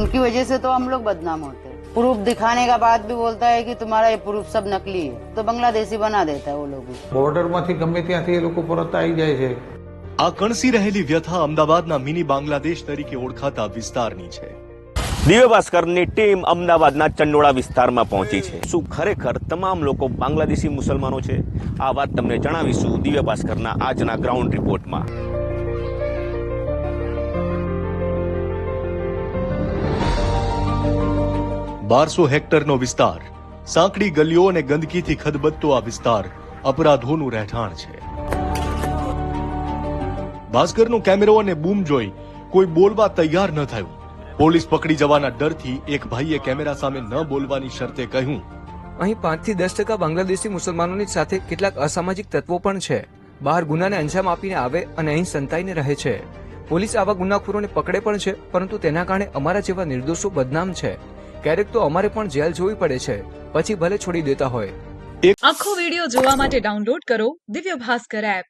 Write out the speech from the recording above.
उनकी वजह से तो हम लोग बदनाम होते हैं प्रूफ दिखाने का बाद भी बोलता है कि तुम्हारा ये प्रूफ सब नकली है तो बांग्लादेशी बना देता है वो लोग બોર્ડરમાંથી ગમે ત્યાંથી એ લોકો પરત આવી જાય છે આ કણસી રહેલી વ્યથા અમદાવાદના મિની બાંગ્લાદેશ તરીકે ઓળખાતા વિસ્તારની છે દિવ્ય ભાસ્કરની ટીમ અમદાવાદના ચંડોળા વિસ્તારમાં પહોંચી છે શું ખરેખર તમામ લોકો બાંગ્લાદેશી મુસલમાનો છે આ વાત તમને જણાવીશું દિવ્ય ભાસ્કરના આજના ગ્રાઉન્ડ રિપોર્ટમાં બારસો હેક્ટરનો વિસ્તાર. સાંકડી ગલીઓ અને ગંદકીથી ખદબદતો આ વિસ્તાર અપરાધોનું રહેઠાણ છે. ભાસ્કરનો કેમેરો અને બૂમ જોઈ કોઈ બોલવા તૈયાર ન થયું. પોલીસ પકડી જવાના ડરથી એક ભાઈએ કેમેરા સામે ન બોલવાની શરતે કહ્યું. અહીં પાંચથી દસ ટકા બાંગ્લાદેશી મુસલમાનોની સાથે કેટલાક અસામાજિક તત્વો પણ છે. બહાર ગુનાને અંજામ આપીને આવે અને અહીં સંતાઈને રહે છે. પોલીસ આવા ગુનાખોરોને પકડે પણ છે, પરંતુ તેના કારણે અમારા જેવા નિર્દોષો બદનામ છે. ક્યારેક તો અમારે પણ જેલ જોવી પડે છે. પછી ભલે છોડી દેતા હોય. આખો વિડિયો જોવા માટે ડાઉનલોડ કરો દિવ્ય ભાસ્કર એપ.